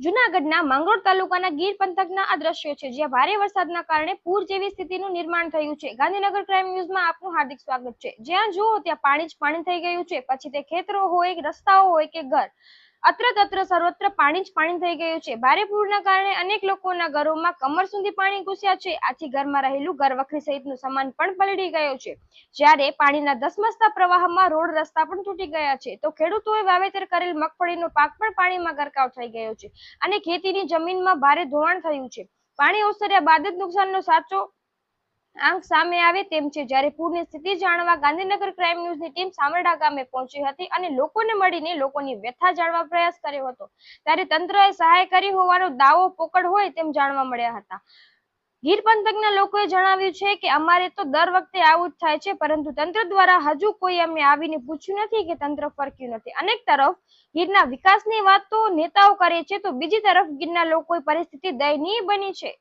જૂનાગઢના માંગરોળ તાલુકાના ગીર પંથકના આ દ્રશ્યો છે, જ્યાં ભારે વરસાદના કારણે પૂર જેવી સ્થિતિનું નિર્માણ થયું છે. ગાંધીનગર ક્રાઇમ ન્યૂઝમાં આપનું હાર્દિક સ્વાગત છે. જ્યાં જુઓ ત્યાં પાણી જ પાણી થઈ ગયું છે. પછી તે ખેતરો હોય રસ્તાઓ હોય કે ઘર. અત્ર તત્ર સર્વત્ર પાણી જ પાણી થઈ ગયું છે. ભારે પૂરના કારણે અનેક લોકોના ઘરોમાં કમર સુધી પાણી ઘૂસ્યા છે. આથી ઘરમાં રહેલું ઘર વખરી સહિતનું સામાન પણ પલળી ગયો છે. જ્યારે પાણીના ધસમસતા પ્રવાહમાં રોડ રસ્તા પણ તૂટી ગયા છે. તો ખેડૂતોએ વાવેતર કરેલ મગફળીનો પાક પણ પાણીમાં ગરકાવ થઈ ગયો છે અને ખેતીની જમીનમાં ભારે ધોવાણ થયું છે. પાણી ઓસર્યા બાદ જ નુકસાનનો સાચો આંક સામે આવે તેમ છે. જ્યારે પૂરની સ્થિતિ જાણવા ગાંધીનગર ક્રાઇમ ન્યૂઝની ટીમ સામરડા ગામે પહોંચી હતી અને લોકોને મળીને લોકોની વ્યથા જાણવા પ્રયાસ કર્યો હતો. ત્યારે તંત્રએ સહાય કરી હોવાનો દાવો પોકળ હોય તેમ જાણવા મળ્યા હતા. ગીર પંથકના લોકોએ જણાવ્યું છે કે અમારે તો દર વખતે આવું જ થાય છે, પરંતુ તંત્ર દ્વારા હજુ કોઈ અમને આવીને પૂછ્યું નથી કે તંત્ર ફરક્યું નથી. અનેક તરફ ગીરના વિકાસની વાત તો નેતાઓ કરે છે, તો બીજી તરફ ગીરના લોકોએ પરિસ્થિતિ દયનીય બની છે.